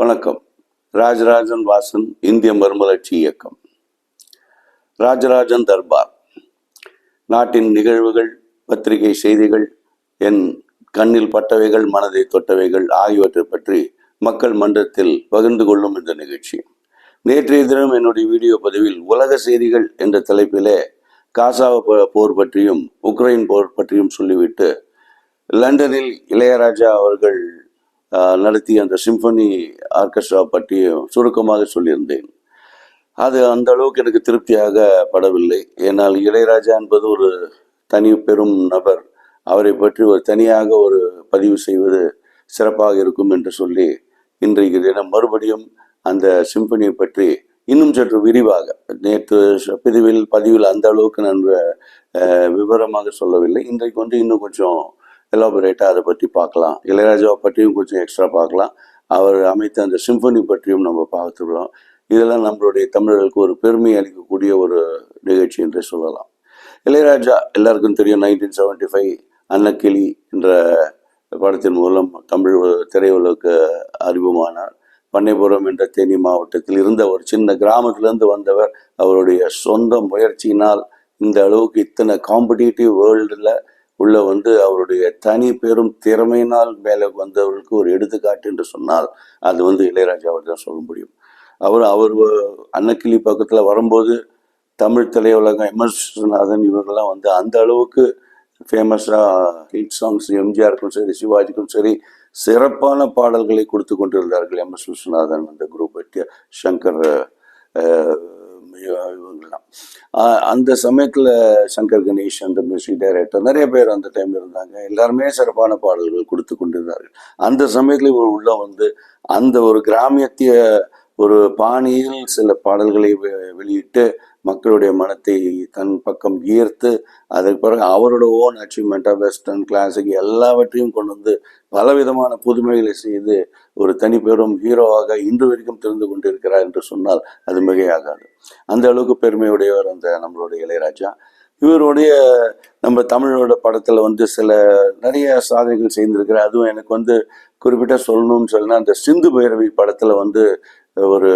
வணக்கம். ராஜராஜன் வாசன் இந்திய மறுமலர்ச்சி இயக்கம். ராஜராஜன் தர்பார். நாட்டின் நிகழ்வுகள் பத்திரிகை செய்திகள் என் கண்ணில் பட்டவைகள் மனதை தொட்டவைகள் ஆகியவற்றை பற்றி மக்கள் மன்றத்தில் பகிர்ந்து கொள்ளும் இந்த நிகழ்ச்சி. நேற்றைய தினம் என்னுடைய வீடியோ பதிவில் உலக செய்திகள் என்ற தலைப்பிலே காசாவ போர் பற்றியும் உக்ரைன் போர் பற்றியும் சொல்லிவிட்டு லண்டனில் இளையராஜா அவர்கள் நடத்திய அந்த சிம்பனி ஆர்கெஸ்ட்ரா பற்றியும் சுருக்கமாக சொல்லியிருந்தேன். அது அந்த அளவுக்கு எனக்கு திருப்தியாக படவில்லை. ஏனால் இளையராஜா என்பது ஒரு தனி பெரும் நபர். அவரை பற்றி ஒரு தனியாக ஒரு பதிவு செய்வது சிறப்பாக இருக்கும் என்று சொல்லி இன்றைக்கு தினம் மறுபடியும் அந்த சிம்பனியை பற்றி இன்னும் சற்று விரிவாக நேற்று பிரிவில் பதிவில் அந்த அளவுக்கு நான் விவரமாக சொல்லவில்லை. இன்றைக்கு வந்து இன்னும் கொஞ்சம் எலாபரேட்டாக அதை பற்றி பார்க்கலாம். இளையராஜாவை பற்றியும் கொஞ்சம் எக்ஸ்ட்ரா பார்க்கலாம். அவர் அமைத்த அந்த சிம்பனி பற்றியும் நம்ம பார்த்துக்கலாம். இதெல்லாம் நம்மளுடைய தமிழர்களுக்கு ஒரு பெருமை அளிக்கக்கூடிய ஒரு நிகழ்ச்சி என்று சொல்லலாம். இளையராஜா எல்லாருக்கும் தெரியும் நைன்டீன் செவன்டி ஃபைவ் அன்னக்கிளி என்ற படத்தின் மூலம் தமிழ் உல- திரையுலகுக்கு அறிமுகமானார். பண்ணைபுரம் என்ற தேனி மாவட்டத்தில் இருந்த ஒரு சின்ன கிராமத்திலிருந்து வந்தவர். அவருடைய சொந்த முயற்சியினால் இந்த அளவுக்கு இத்தனை காம்படிட்டிவ் வேர்ல்டில் உள்ள வந்து அவருடைய தனி பெரும் திறமையினால் மேலே வந்தவர்களுக்கு ஒரு எடுத்துக்காட்டு என்று சொன்னால் அது வந்து இளையராஜாவை தான் சொல்ல முடியும். அவர் அவர் அன்னக்கிளி பக்கத்தில் வரும்போது தமிழ் திரையுலகம் எம்எஸ் விஸ்வநாதன் இவங்கெல்லாம் வந்து அந்த அளவுக்கு ஃபேமஸாக ஹிட் சாங்ஸ் எம்ஜிஆருக்கும் சரி சிவாஜிக்கும் சரி சிறப்பான பாடல்களை கொடுத்து கொண்டிருந்தார்கள் எம்எஸ் விஸ்வநாதன் அந்த குரூப் சங்கர் இவங்கெல்லாம். அந்த சமயத்தில் சங்கர் கணேஷ் அந்த மியூசிக் டைரக்டர் நிறைய பேர் அந்த டைம் இருந்தாங்க. எல்லாருமே சிறப்பான பாடல்கள் கொடுத்து கொண்டிருந்தார்கள். அந்த சமயத்தில் இவர் உள்ள வந்து அந்த ஒரு கிராமியத்திய ஒரு பாணியில் சில பாடல்களை வெ- வெளியிட்டு மக்களுடைய மனத்தை தன் பக்கம் ஈர்த்து அதுக்கு பிறகு அவரோட ஓன் அச்சீவ்மெண்ட்டாக வெஸ்டர்ன் கிளாசிக் எல்லாவற்றையும் கொண்டு வந்து பலவிதமான புதுமைகளை செய்து ஒரு தனி பெரும் ஹீரோவாக இன்று வரைக்கும் திறந்து கொண்டிருக்கிறார் என்று சொன்னால் அது மிகையாகாது. அந்த அளவுக்கு பெருமையுடையவர் அந்த நம்மளுடைய இளையராஜா. இவருடைய நம்ம தமிழோட படத்தில் வந்து சில நிறைய சாதனைகள் செய்திருக்கிறார். அதுவும் எனக்கு வந்து குறிப்பிட்ட சொல்லணும்னு சொன்னால் அந்த சிந்து பைரவி படத்தில் வந்து ஒரு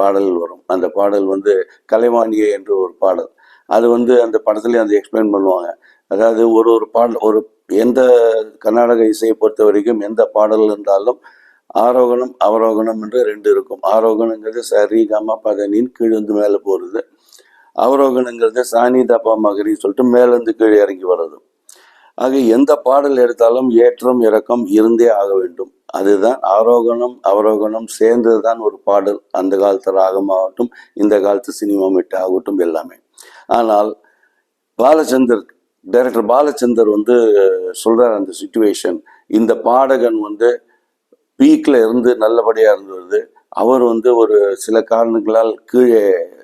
பாடல் வரும். அந்த பாடல் வந்து கலைவாணியே என்று ஒரு பாடல். அது வந்து அந்த படத்துலேயே அந்த எக்ஸ்பிளைன் பண்ணுவாங்க. அதாவது ஒரு ஒரு பாடல் ஒரு எந்த கர்நாடக இசையை பொறுத்த வரைக்கும் எந்த பாடல் இருந்தாலும் ஆரோகணம் அவரோகணம் என்று ரெண்டு இருக்கும். ஆரோகணங்கிறது சரி கம பதனின் கீழிருந்து மேலே போகிறது அவரோகணங்கிறது சாணி தப்பா மகரி சொல்லிட்டு மேலேருந்து கீழே இறங்கி வர்றது. ஆக எந்த பாடல் எடுத்தாலும் ஏற்றம் இறக்கம் இருந்தே ஆக வேண்டும். அதுதான் ஆரோகணம் அவரோகணம் சேர்ந்தது தான் ஒரு பாடல். அந்த காலத்து ராகமாகட்டும் இந்த காலத்து சினிமா மெட்டு ஆகட்டும் எல்லாமே. ஆனால் பாலச்சந்தர் டைரக்டர் பாலச்சந்தர் வந்து சொல்கிறார் அந்த சுச்சுவேஷன் இந்த பாடகன் வந்து பீக்கில் இருந்து நல்லபடியாக இருந்து வருது. அவர் வந்து ஒரு சில காரணங்களால் கீழே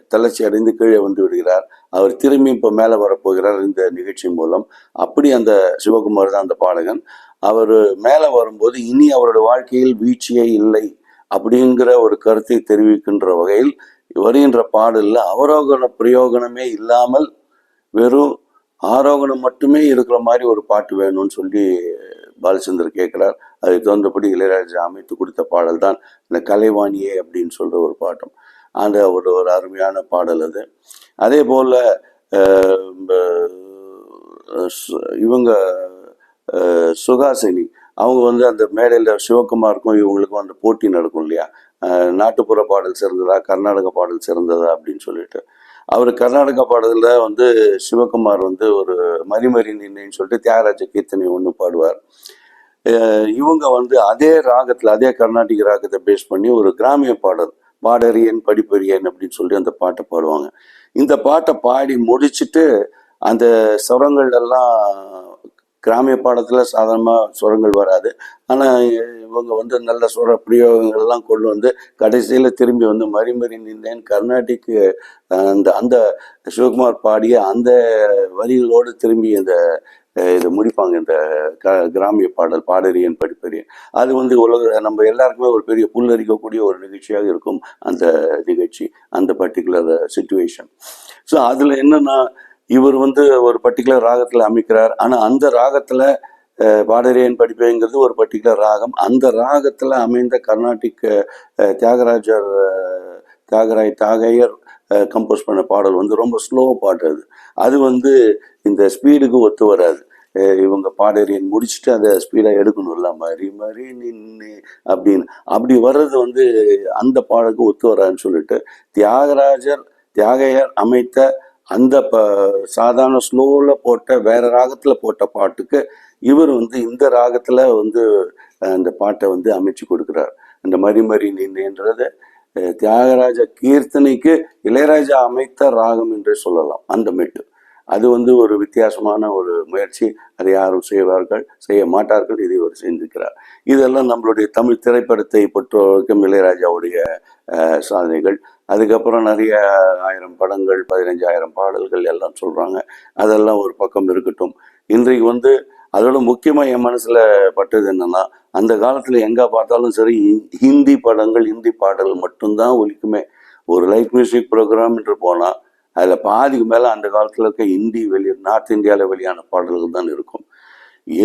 தளர்ச்சி அடைந்து கீழே வந்து விடுகிறார். அவர் திரும்பி இப்போ மேலே வரப்போகிறார் இந்த நிகழ்ச்சி மூலம். அப்படி அந்த சிவகுமார் தான் அந்த பாடகன். அவர் மேலே வரும்போது இனி அவரோட வாழ்க்கையில் வீழ்ச்சியே இல்லை அப்படிங்கிற ஒரு கருத்தை தெரிவிக்கின்ற வகையில் வருகின்ற பாடலில் அவரோகண பிரயோகனமே இல்லாமல் வெறும் ஆரோகணம் மட்டுமே இருக்கிற மாதிரி ஒரு பாட்டு வேணும்னு சொல்லி பாலச்சந்தர் கேட்குறார் அதுக்கு தகுந்தபடி இளையராஜா அமைத்து கொடுத்த பாடல் தான் இந்த கலைவாணியே அப்படின்னு சொல்கிற ஒரு பாட்டம். அந்த ஒரு ஒரு அருமையான பாடல் அது. அதே போல் இவங்க சுகாசினி சுஹாசினி அவங்க வந்து அந்த மேடையில் சிவகுமாருக்கும் இவங்களுக்கும் அந்த போட்டி நடக்கும் இல்லையா? நாட்டுப்புற பாடல் சிறந்ததா கர்நாடக பாடல் சிறந்ததா அப்படின்னு சொல்லிட்டு. அவர் கர்நாடகா பாடலில் வந்து சிவகுமார் வந்து ஒரு மறிமறி நின்னு சொல்லிட்டு தியாகராஜ கீர்த்தனை ஒன்று பாடுவார். இவங்க வந்து அதே ராகத்தில் அதே கர்நாடிக ராகத்தை பேஸ் பண்ணி ஒரு கிராமிய பாடல் பாடறியன் படிப்பறியன் அப்படின்னு சொல்லி அந்த பாட்டை பாடுவாங்க. இந்த பாட்டை பாடி முடிச்சிட்டு அந்த சுரங்கள் எல்லாம் கிராமிய பாடத்தில் சாதாரணமாக சுரங்கள் வராது. ஆனால் இவங்க வந்து நல்ல சுர பிரயோகங்கள்லாம் கொண்டு வந்து கடைசியில் திரும்பி வந்து மறிமறி நின்றேன். கர்நாடிக்கு அந்த அந்த சிவகுமார் பாடிய அந்த வரிகளோடு திரும்பி இந்த இதை முடிப்பாங்க. இந்த க கிராமிய பாடல் பாடறியன் படிப்பறியன். அது வந்து உலக நம்ம எல்லாருக்குமே ஒரு பெரிய புல்லரிக்கக்கூடிய ஒரு நிகழ்ச்சியாக இருக்கும் அந்த நிகழ்ச்சி அந்த பர்டிகுலர் சுச்சுவேஷன் ஸோ அதில் என்னென்னா இவர் வந்து ஒரு பர்டிகுலர் ராகத்தில் அமைக்கிறார். ஆனால் அந்த ராகத்தில் பாடரேன் படிப்பேங்கிறது ஒரு பர்டிகுலர் ராகம். அந்த ராகத்தில் அமைந்த கர்நாடிக் தியாகராஜர் தியாகராய் தியாகையர் கம்போஸ் பண்ண பாடல் வந்து ரொம்ப ஸ்லோ பாட்டு அது. அது வந்து இந்த ஸ்பீடுக்கு ஒத்து வராது. இவங்க பாடறியன் முடிச்சுட்டு அதை ஸ்பீடாக எடுக்கணும்ல மறி மறி நின்று அப்படின்னு. அப்படி வர்றது வந்து அந்த பாடலுக்கு ஒத்து வராதுன்னு சொல்லிட்டு தியாகராஜர் தியாகையர் அமைத்த அந்த ப சாதாரண ஸ்லோவில் போட்ட வேற ராகத்தில் போட்ட பாட்டுக்கு இவர் வந்து இந்த ராகத்தில் வந்து அந்த பாட்டை வந்து அமைச்சு கொடுக்குறார். அந்த மறிமறி மறி நின்றுன்றத தியாகராஜ கீர்த்தனைக்கு இளையராஜா அமைத்த ராகம் என்றே சொல்லலாம். அந்த மெட்டு. அது வந்து ஒரு வித்தியாசமான ஒரு முயற்சி. அதை யாரும் செய்வார்கள் செய்ய மாட்டார்கள் இதை அவர் செஞ்சிருக்கிறார். இதெல்லாம் நம்மளுடைய தமிழ் திரைப்படத்தை பொறுத்தவரைக்கும் இளையராஜாவுடைய சாதனைகள். அதுக்கப்புறம் நிறைய ஆயிரம் படங்கள் பதினஞ்சாயிரம் பாடல்கள் எல்லாம் சொல்கிறாங்க அதெல்லாம் ஒரு பக்கம் இருக்கட்டும். இன்றைக்கு வந்து அதோட முக்கியமாக என் மனசில் பட்டது என்னென்னா அந்த காலத்தில் எங்கே பார்த்தாலும் சரி ஹிந்தி படங்கள் ஹிந்தி பாடல் மட்டும்தான் ஒலிக்குமே. ஒரு லைட் மியூசிக் ப்ரோக்ராம் என்று போனால் அதில் பாதிக்கு மேலே அந்த காலத்தில் இருக்க ஹிந்தி வெளி நார்த் இந்தியாவில் வெளியான பாடல்கள் தான் இருக்கும்.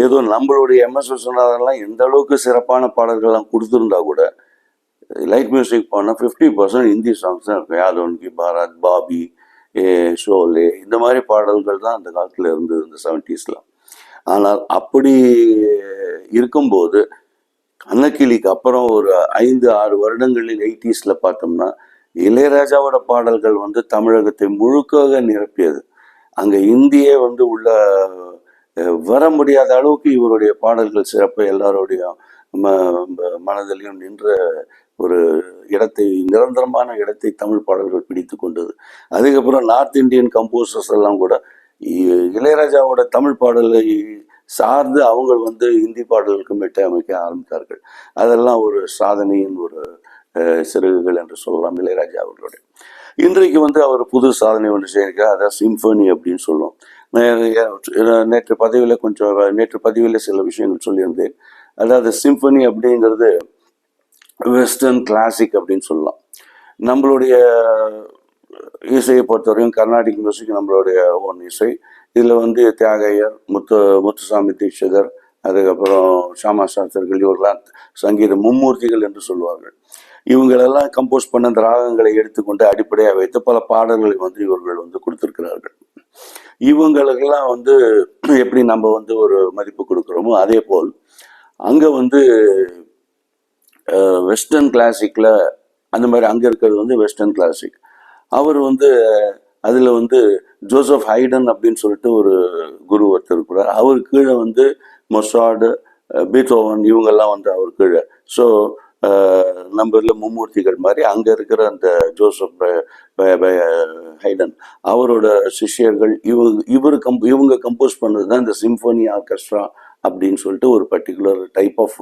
ஏதோ நம்மளுடைய எம்எஸ் விஸ்வநாதன்லாம் எந்த அளவுக்கு சிறப்பான பாடல்கள்லாம் கொடுத்துருந்தா கூட லைட் மியூசிக் போனால் ஃபிஃப்டி பர்சன்ட் ஹிந்தி சாங்ஸ் தான் இருக்கும். யாதவன் கி பாரத் பாபி ஏ ஷோலே இந்த மாதிரி பாடல்கள் தான் அந்த காலத்தில் இருந்தது இந்த செவன்டீஸில் ஆனால் அப்படி இருக்கும்போது கண்ணக்கிளிக்கு அப்புறம் ஒரு ஐந்து ஆறு வருடங்களில் எயிட்டிஸில் பார்த்தோம்னா இளையராஜாவோட பாடல்கள் வந்து தமிழகத்தை முழுக்க நிரப்பியது. அங்கே இந்தியே வந்து உள்ள வர முடியாத அளவுக்கு இவருடைய பாடல்கள் சிறப்பு எல்லாருடைய ம- மனதிலையும் நின்ற ஒரு இடத்தை நிரந்தரமான இடத்தை தமிழ் பாடல்கள் பிடித்து கொண்டது. அதுக்கப்புறம் நார்த் இந்தியன் கம்போசர்ஸ் எல்லாம் கூட இ- இளையராஜாவோட தமிழ் பாடலை சார்ந்து அவங்க வந்து இந்தி பாடல்களுக்கு மெட்டை அமைக்க ஆரம்பித்தார்கள். அதெல்லாம் ஒரு சாதனையின் ஒரு சிறகுகள் என்று சொல்லலாம் இளையராஜா அவர்களுடைய இன்றைக்கு வந்து அவர் புது சாதனை ஒன்று செய்திருக்கார் அதான் சிம்பனி அப்படின்னு சொல்லுவோம். நேற்று பதிவில் கொஞ்சம் நேற்று பதிவில் சில விஷயங்கள் சொல்லியிருந்தேன். அதாவது சிம்பனி அப்படிங்கிறது வெஸ்டர்ன் கிளாசிக் அப்படின்னு சொல்லலாம். நம்மளுடைய இசையை பொறுத்தவரையும் கர்நாடிக் மியூசிக் நம்மளுடைய ஓன் இசை. இதில் வந்து தியாகையர் முத்து முத்துசாமி தீட்சிதர் அதுக்கப்புறம் சாமா சாஸ்திரர்கள் இவர்களாம் சங்கீத மும்மூர்த்திகள் என்று சொல்லுவார்கள். இவங்களெல்லாம் கம்போஸ் பண்ண அந்த ராகங்களை எடுத்துக்கொண்டு அடிப்படையாக வைத்து பல பாடல்களை வந்து இவர்கள் வந்து கொடுத்திருக்கிறார்கள். இவங்களுக்கெல்லாம் வந்து எப்படி நம்ம வந்து ஒரு மதிப்பு கொடுக்குறோமோ அதே போல் அங்கே வந்து வெஸ்டர்ன் கிளாசிக்கில் அந்த மாதிரி அங்கே இருக்கிறது வந்து வெஸ்டர்ன் கிளாசிக் அவர் வந்து அதில் வந்து ஜோசப் ஹைடன் அப்படின்னு சொல்லிட்டு ஒரு குரு ஒருத்தர் இருக்கிறார். அவர் கீழே வந்து மொசாடு பீத்தோவன் இவங்கெல்லாம் வந்து அவர் கீழே. ஸோ நம்ம இதில் மும்மூர்த்திகள் மாதிரி அங்கே இருக்கிற அந்த ஜோசப் ஹைடன் அவரோட சிஷ்யர்கள் இவங்க இவர் கம் இவங்க கம்போஸ் பண்ணது தான் இந்த சிம்ஃபோனி ஆர்கெஸ்ட்ரா அப்படின்னு சொல்லிட்டு ஒரு particular type of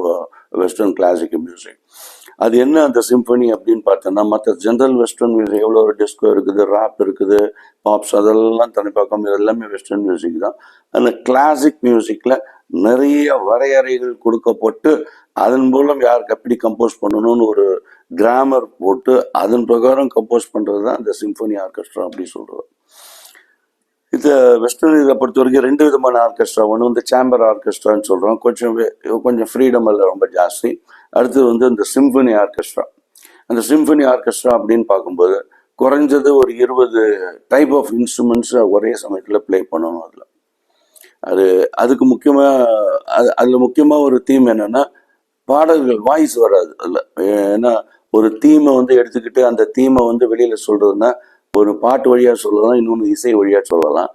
western classic music அது என்ன அந்த சிம்பனி அப்படின்னு பார்த்தோன்னா மற்ற ஜென்ரல் வெஸ்டர்ன் மியூசிக் எவ்வளோ ஒரு டிஸ்கோ இருக்குது ராப் இருக்குது பாப்ஸ் அதெல்லாம் தனிப்பக்கம் இது எல்லாமே வெஸ்டர்ன் மியூசிக் தான். அந்த கிளாசிக் மியூசிக்கில் நிறைய வரையறைகள் கொடுக்கப்பட்டு அதன் மூலம் யாருக்கு எப்படி கம்போஸ் பண்ணணும்னு ஒரு கிராமர் போட்டு அதன் பிரகாரம் கம்போஸ் பண்ணுறது தான் இந்த சிம்பனி ஆர்கெஸ்ட்ரா அப்படி சொல்கிறது இது வெஸ்டர்ன் இதை பொறுத்த வரைக்கும் ரெண்டு விதமான ஆர்கெஸ்ட்ரா ஒன்று வந்து சேம்பர் ஆர்கெஸ்ட்ரான்னு சொல்கிறோம் கொஞ்சம் கொஞ்சம் ஃப்ரீடம் எல்லாம் ரொம்ப ஜாஸ்தி. அடுத்தது வந்து இந்த சிம்பனி ஆர்கெஸ்ட்ரா அந்த சிம்பனி ஆர்கெஸ்ட்ரா அப்படின்னு பார்க்கும்போது குறைஞ்சது ஒரு இருபது டைப் ஆஃப் இன்ஸ்ட்ருமெண்ட்ஸை ஒரே சமயத்தில் ப்ளே பண்ணணும் அதில். அது அதுக்கு முக்கியமாக அது அதில் முக்கியமாக ஒரு தீம் என்னென்னா பாடல்கள் வாய்ஸ் வராது. அதில் ஏன்னா ஒரு தீமை வந்து எடுத்துக்கிட்டு அந்த தீமை வந்து வெளியில் சொல்கிறதுனா ஒரு பாட்டு வழியாக சொல்லலாம் இன்னொன்று இசை வழியாக சொல்லலாம்.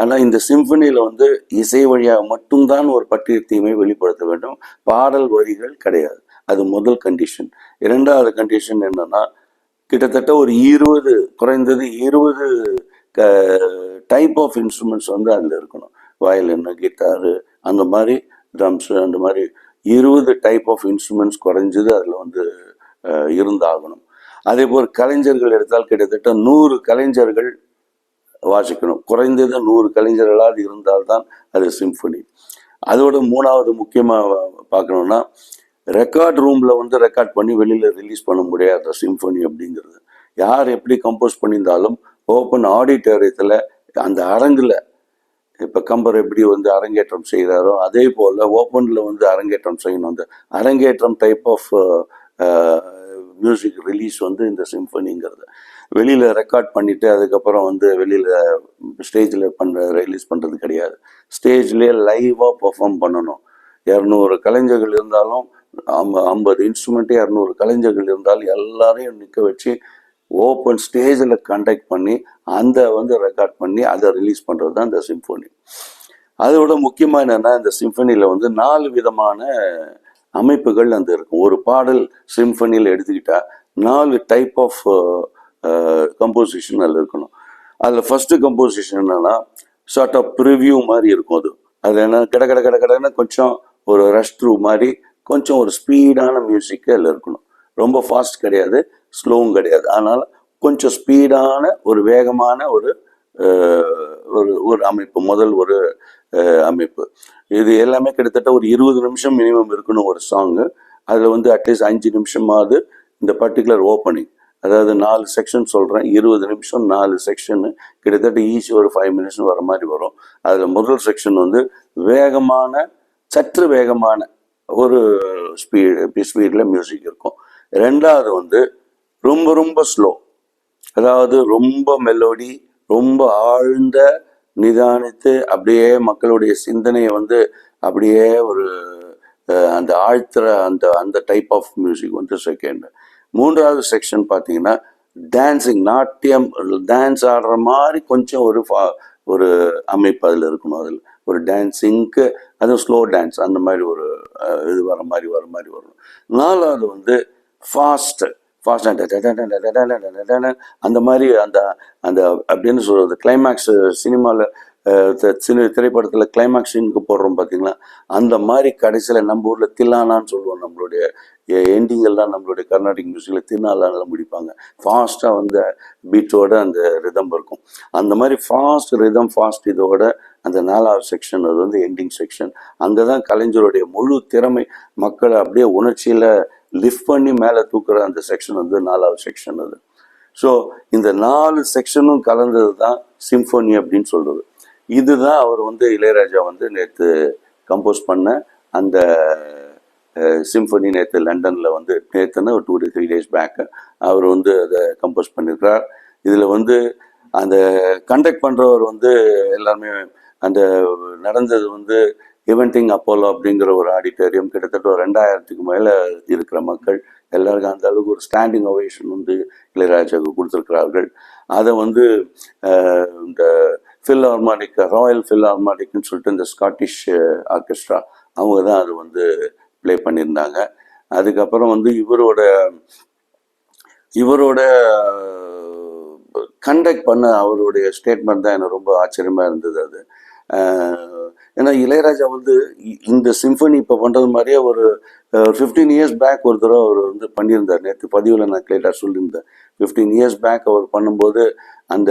ஆனால் இந்த சிம்பனியில் வந்து இசை வழியாக மட்டும்தான் ஒரு பட்டியத்தையுமே வெளிப்படுத்த வேண்டும். பாடல் வரிகள் கிடையாது. அது முதல் கண்டிஷன் இரண்டாவது கண்டிஷன் என்னன்னா கிட்டத்தட்ட ஒரு இருபது குறைந்தது இருபது க டைப் ஆஃப் இன்ஸ்ட்ருமெண்ட்ஸ் வந்து அதில் இருக்கணும். வயலின் கிட்டாரு அந்த மாதிரி ட்ரம்ஸு அந்த மாதிரி இருபது டைப் ஆஃப் இன்ஸ்ட்ருமெண்ட்ஸ் குறைஞ்சது அதில் வந்து இருந்தாகணும். அதே போல் கலைஞர்கள் எடுத்தால் கிட்டத்தட்ட நூறு கலைஞர்கள் வாசிக்கணும். குறைந்தது நூறு கலைஞர்களால் இருந்தால்தான் அது சிம்ஃபனி அதோட மூணாவது முக்கியமாக பார்க்கணும்னா ரெக்கார்ட் ரூமில் வந்து ரெக்கார்ட் பண்ணி வெளியில் ரிலீஸ் பண்ண முடியாத சிம்ஃபனி அப்படிங்கிறது. யார் எப்படி கம்போஸ் பண்ணியிருந்தாலும் ஓப்பன் ஆடிட்டோரியத்தில் அந்த அரங்கில் இப்போ கம்பர் எப்படி வந்து அரங்கேற்றம் செய்கிறாரோ அதே போல் ஓப்பனில் வந்து அரங்கேற்றம் செய்யணும். அந்த அரங்கேற்றம் டைப் ஆஃப் மியூசிக் ரிலீஸ் வந்து இந்த சிம்ஃபனிங்கிறது வெளியில் ரெக்கார்ட் பண்ணிவிட்டு அதுக்கப்புறம் வந்து வெளியில் ஸ்டேஜில் பண்ணுற ரிலீஸ் பண்ணுறது கிடையாது. ஸ்டேஜ்லேயே லைவாக பர்ஃபார்ம் பண்ணணும். இரநூறு கலைஞர்கள் இருந்தாலும் ஐம்ப ஐம்பது இன்ஸ்ட்ருமெண்ட்டே இரநூறு கலைஞர்கள் இருந்தாலும் எல்லாரையும் நிற்க வச்சு ஓப்பன் ஸ்டேஜில் கண்டக்ட் பண்ணி அந்த வந்து ரெக்கார்ட் பண்ணி அதை ரிலீஸ் பண்ணுறது தான் இந்த சிம்ஃபோனி அதோட முக்கியமாக என்னென்னா இந்த சிம்ஃபனியில் வந்து நாலு விதமான அமைப்புகள் அந்த இருக்கும். ஒரு பாடல் சிம்ஃபனியில் எடுத்துக்கிட்டால் நாலு டைப் ஆஃப் கம்போசிஷன் அதில் இருக்கணும். அதில் ஃபஸ்ட்டு கம்போசிஷன் என்னென்னா ஷார்ட் ஆஃப் ப்ரிவ்யூ மாதிரி இருக்கும் அது. அது என்ன கட கட கட கடன்னு கொஞ்சம் ஒரு ரஷ் த்ரூ மாதிரி கொஞ்சம் ஒரு ஸ்பீடான மியூசிக்கு அதில் இருக்கணும். ரொம்ப ஃபாஸ்ட் கிடையாது ஸ்லோவும் கிடையாது. அதனால் கொஞ்சம் ஸ்பீடான ஒரு வேகமான ஒரு ஒரு ஒரு அமைப்பு முதல் ஒரு அமைப்பு. இது எல்லாமே கிட்டத்தட்ட ஒரு இருபது நிமிஷம் மினிமம் இருக்கணும் ஒரு சாங்கு அதில் வந்து அட்லீஸ்ட் அஞ்சு நிமிஷமாவது இந்த பர்டிகுலர் ஓப்பனிங் அதாவது நாலு செக்ஷன் சொல்கிறேன் இருபது நிமிஷம் நாலு செக்ஷனு கிட்டத்தட்ட ஈஸி ஒரு ஃபைவ் மினிட்ஸ் வர மாதிரி வரும். அதில் முதல் செக்ஷன் வந்து வேகமான சற்று வேகமான ஒரு ஸ்பீட் ஸ்பீடில் மியூசிக் இருக்கும். ரெண்டாவது வந்து ரொம்ப ரொம்ப ஸ்லோ அதாவது ரொம்ப மெலோடி ரொம்ப ஆழ்ந்த நிதானித்து அப்படியே மக்களுடைய சிந்தனையை வந்து அப்படியே ஒரு அந்த ஆழ்த்துற அந்த அந்த டைப் ஆஃப் மியூசிக் வந்து செகண்ட் மூன்றாவது செக்ஷன் பார்த்தீங்கன்னா டான்ஸிங் நாட்டியம் டான்ஸ் ஆடுற மாதிரி கொஞ்சம் ஒரு ஃபா ஒரு அமைப்பு அதில் இருக்கணும். அதில் ஒரு டான்ஸிங்க்கு அதுவும் ஸ்லோ டான்ஸ் அந்த மாதிரி ஒரு இது வர மாதிரி வர மாதிரி வரணும். நாலாவது வந்து ஃபாஸ்ட்டு ஃபாஸ்ட் அந்த மாதிரி அந்த அந்த அப்படின்னு சொல்கிறது கிளைமேக்ஸ் சினிமாவில் சினி திரைப்படத்தில் கிளைமேக்ஸ் சீனுக்கு போடுறோம் பார்த்தீங்களா அந்த மாதிரி கடைசியில் நம்ம ஊரில் தில்லானான்னு சொல்லுவோம் நம்மளுடைய எண்டிங் எல்லாம் நம்மளுடைய கர்நாடிக் மியூசிக்கில் தின்னாலாம் முடிப்பாங்க ஃபாஸ்ட்டாக வந்து பீட்டோட அந்த ரிதம் இருக்கும் அந்த மாதிரி ஃபாஸ்ட் ரிதம் ஃபாஸ்ட் இதோட அந்த நாலாவது செக்ஷன் அது வந்து எண்டிங் செக்ஷன் அங்கே தான் கலைஞருடைய முழு திறமை மக்களை அப்படியே உணர்ச்சியில் லிஃப்ட் பண்ணி மேலே தூக்குற அந்த செக்ஷன் வந்து நாலாவது செக்ஷன் அது. ஸோ இந்த நாலு செக்ஷனும் கலந்தது தான் சிம்ஃபோனி அப்படின்னு சொல்றது. இதுதான் அவர் வந்து இளையராஜா வந்து நேற்று கம்போஸ் பண்ண அந்த சிம்ஃபனி நேற்று லண்டனில் வந்து நேற்றுன்னு ஒரு two day three days back அவர் வந்து அதை கம்போஸ் பண்ணியிருக்கிறார் இதில் வந்து அந்த கண்டக்ட் பண்ணுறவர் வந்து எல்லாருமே அந்த நடந்தது வந்து இவெண்டிங் அப்போலோ அப்படிங்கிற ஒரு ஆடிட்டோரியம் கிட்டத்தட்ட ஒரு ரெண்டாயிரத்துக்கு மேலே இருக்கிற மக்கள் எல்லாருக்கும் அந்த அளவுக்கு ஒரு ஸ்டாண்டிங் ஒவேஷன் வந்து இளையராஜாவுக்கு கொடுத்துருக்கிறார்கள். அதை வந்து இந்த ஃபில் ஹார்மானிக் ராயல் ஃபில் ஹார்மானிக்னு சொல்லிட்டு இந்த ஸ்காட்டிஷ் ஆர்கெஸ்ட்ரா அவங்க தான் அது வந்து ப்ளே பண்ணியிருந்தாங்க. அதுக்கப்புறம் வந்து இவரோட இவரோட கண்டக்ட் பண்ண அவருடைய ஸ்டேட்மெண்ட் தான் எனக்கு ரொம்ப ஆச்சரியமாக இருந்தது அது. ஏன்னா இளையராஜா வந்து இந்த சிம்பனி இப்போ பண்ணுறது மாதிரியே ஒரு ஃபிஃப்டீன் இயர்ஸ் பேக் ஒரு தடவை அவர் வந்து பண்ணியிருந்தார். நேற்று பதிவில் நான் கிளியராக சொல்லியிருந்தேன். ஃபிஃப்டீன் இயர்ஸ் பேக் அவர் பண்ணும்போது அந்த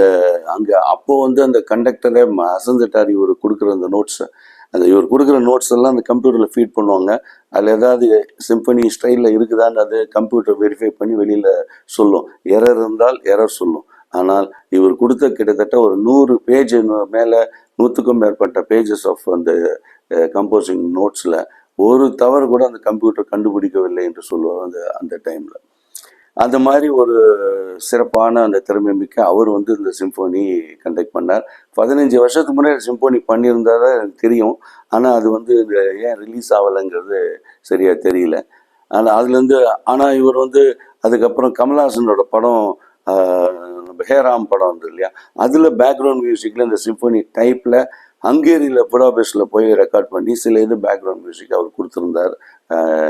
அங்கே அப்போது வந்து அந்த கண்டக்டரே அசந்துட்டார் இவர் கொடுக்குற அந்த நோட்ஸை அந்த இவர் கொடுக்குற நோட்ஸ் எல்லாம் அந்த கம்ப்யூட்டரில் ஃபீட் பண்ணுவாங்க. அதில் ஏதாவது சிம்பனி ஸ்டைலில் இருக்குதான்னு அது கம்ப்யூட்டர் வெரிஃபை பண்ணி வெளியில் சொல்லும். எரர் இருந்தால் எரர் சொல்லும். ஆனால் இவர் கொடுத்த கிட்டத்தட்ட ஒரு நூறு பேஜ் மேலே நூற்றுக்கும் மேற்பட்ட பேஜஸ் ஆஃப் அந்த கம்போசிங் நோட்ஸில் ஒரு தவறு கூட அந்த கம்ப்யூட்டர் கண்டுபிடிக்கவில்லை என்று சொல்லுவார் அந்த அந்த டைமில் அந்த மாதிரி ஒரு சிறப்பான அந்த திறமை மிக்க அவர் வந்து இந்த சிம்போனி கண்டக்ட் பண்ணார். பதினஞ்சு வருஷத்துக்கு முன்னாடி சிம்போனி பண்ணியிருந்தா தான் எனக்கு தெரியும். ஆனால் அது வந்து இந்த ஏன் ரிலீஸ் ஆகலைங்கிறது சரியாக தெரியல. ஆனால் அதுலேருந்து ஆனால் இவர் வந்து அதுக்கப்புறம் கமல்ஹாசனோட படம் ஹேராம் படம் வந்து இல்லையா? அதில் பேக்ரவுண்ட் மியூசிக்கில் இந்த சிம்பனி டைப்பில் ஹங்கேரியில் புடாபேஸில் போய் ரெக்கார்ட் பண்ணி சில இது பேக்ரவுண்ட் மியூசிக் அவர் கொடுத்துருந்தார்.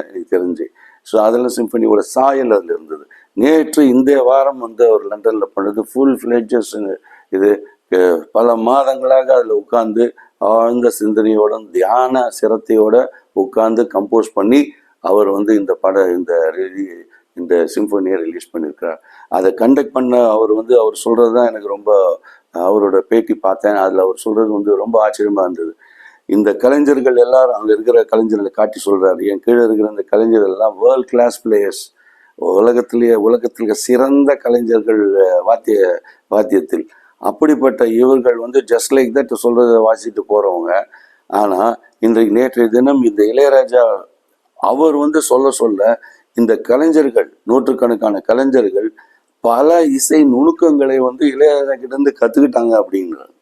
எனக்கு தெரிஞ்சு. ஸோ அதில் சிம்பனியோட சாயல் அதில் இருந்தது. நேற்று இந்த வாரம் வந்து அவர் லண்டனில் பண்ணது ஃபுல் ஃப்ளெட்ஜஸ் இது. பல மாதங்களாக அதில் உட்காந்து ஆழ்ந்த சிந்தனையோட தியான சிரத்தையோட உட்காந்து கம்போஸ் பண்ணி அவர் வந்து இந்த பட இந்த இந்த சிம்ஃபோனியை ரிலீஸ் பண்ணியிருக்கிறார் அதை கண்டக்ட் பண்ண அவர் வந்து அவர் சொல்கிறது தான் எனக்கு ரொம்ப அவரோட பேட்டி பார்த்தேன். அதில் அவர் சொல்கிறது வந்து ரொம்ப ஆச்சரியமாக இருந்தது. இந்த கலைஞர்கள் எல்லாரும் அங்கே இருக்கிற கலைஞர்களை காட்டி சொல்கிறார் என் கீழே இருக்கிற இந்த கலைஞர்கள் எல்லாம் வேர்ல்ட் கிளாஸ் பிளேயர்ஸ் உலகத்திலேயே உலகத்தில் சிறந்த கலைஞர்கள் வாத்திய வாத்தியத்தில். அப்படிப்பட்ட இவர்கள் வந்து ஜஸ்ட் லைக் தட் சொல்கிறத வாசிட்டு போகிறவங்க ஆனால் இன்றைக்கு நேற்றைய தினம் இந்த இளையராஜா அவர் வந்து சொல்ல சொல்ல இந்த கலைஞர்கள் நூற்றுக்கணக்கான கலைஞர்கள் பல இசை நுணுக்கங்களை வந்து இளையராஜா கிட்டேருந்து கற்றுக்கிட்டாங்க கத்துக்கிட்டாங்க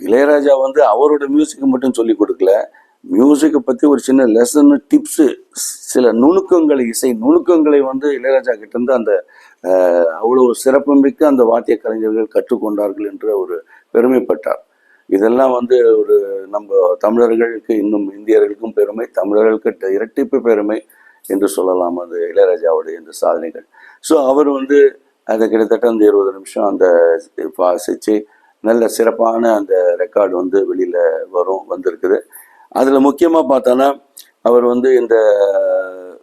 இளையராஜா வந்து அவரோட மியூசிக்கை மட்டும் சொல்லி கொடுக்கல. மியூசிக்கை பற்றி ஒரு சின்ன லெசன் டிப்ஸு சில நுணுக்கங்களை இசை நுணுக்கங்களை வந்து இளையராஜா கிட்டேருந்து அந்த அவ்வளோ சிறப்புமிக்க அந்த வாத்திய கலைஞர்கள் கற்றுக்கொண்டார்கள் என்று ஒரு பெருமைப்பட்டார். இதெல்லாம் வந்து ஒரு நம்ம தமிழர்களுக்கு இன்னும் இந்தியர்களுக்கும் பெருமை தமிழர்களுக்கு இரட்டிப்பு பெருமை. என்று சொல்லலாம் அது இளையராஜாவுடைய இந்த சாதனைகள். ஸோ அவர் வந்து அதை கிட்டத்தட்ட அந்த இருபது நிமிஷம் அந்த வாசித்து நல்ல சிறப்பான அந்த ரெக்கார்டு வந்து வெளியில் வரும் வந்திருக்குது. அதில் முக்கியமாக பார்த்தோன்னா அவர் வந்து இந்த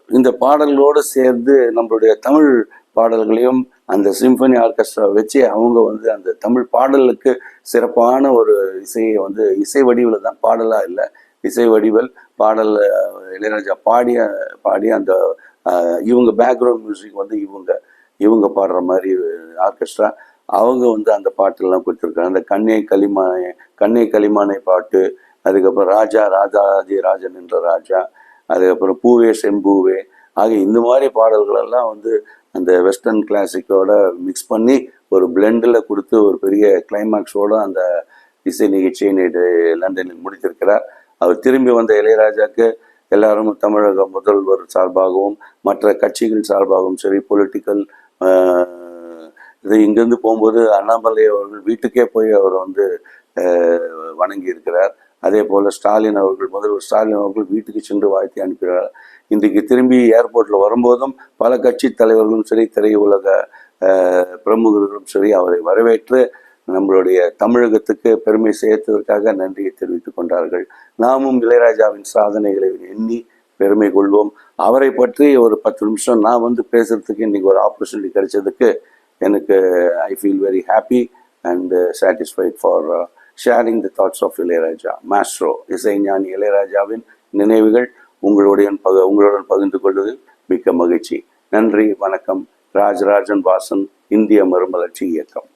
இந்த பாடல்களோடு சேர்ந்து நம்மளுடைய தமிழ் பாடல்களையும் அந்த சிம்பனி ஆர்கெஸ்ட்ரா வச்சு அவங்க வந்து அந்த தமிழ் பாடலுக்கு சிறப்பான ஒரு இசையை வந்து இசை வடிவில் தான் பாடலாக இல்லை இசை வடிவல் பாடல் இளையராஜா பாடிய பாடி அந்த இவங்க பேக்ரவுண்ட் மியூசிக் வந்து இவங்க இவங்க பாடுற மாதிரி ஆர்கெஸ்ட்ரா அவங்க வந்து அந்த பாட்டெல்லாம் கொடுத்துருக்காங்க. அந்த கண்ணே களிமானை கண்ணே களிமானை பாட்டு அதுக்கப்புறம் ராஜா ராஜாஜி ராஜன் என்ற ராஜா அதுக்கப்புறம் பூவே செம்பூவே ஆகிய இந்த மாதிரி பாடல்களெல்லாம் வந்து அந்த வெஸ்டர்ன் கிளாசிக்கோட மிக்ஸ் பண்ணி ஒரு பிளெண்டில் கொடுத்து ஒரு பெரிய கிளைமாக்ஸோட அந்த இசை நிகழ்ச்சியை நேற்று லண்டனில் முடித்திருக்கிறார். அவர் திரும்பி வந்த இளையராஜாக்கு எல்லாரும் தமிழக முதல்வர் சார்பாகவும் மற்ற கட்சிகள் சார்பாகவும் சரி பொலிட்டிக்கல் இது இங்கேருந்து போகும்போது அண்ணாமலை அவர்கள் வீட்டுக்கே போய் அவர் வந்து வணங்கி இருக்கிறார். அதே போல் ஸ்டாலின் அவர்கள் முதல்வர் ஸ்டாலின் அவர்கள் வீட்டுக்கு சென்று வாழ்த்தி அனுப்பினார். இன்றைக்கு திரும்பி ஏர்போர்ட்டில் வரும்போதும் பல கட்சி தலைவர்களும் சரி திரையுலக பிரமுகர்களும் சரி அவரை வரவேற்று நம்மளுடைய தமிழகத்துக்கு பெருமை சேர்த்ததற்காக நன்றியை தெரிவித்துக் கொண்டார்கள். நாமும் இளையராஜாவின் சாதனைகளை எண்ணி பெருமை கொள்வோம். அவரை பற்றி ஒரு பத்து நிமிஷம் நான் வந்து பேசுறதுக்கு இன்னைக்கு ஒரு ஆப்பர்ச்சுனிட்டி கிடைச்சதுக்கு எனக்கு I feel very happy and satisfied for sharing the thoughts of Ilaiyaraaja. Maestro இசைஞானி இளையராஜாவின் நினைவுகள் உங்களுடன் பக உங்களுடன் பகிர்ந்து கொள்வதில் மிக்க மகிழ்ச்சி. நன்றி வணக்கம். ராஜராஜன் வாசன் இந்திய மறுமலர்ச்சி இயக்கம்.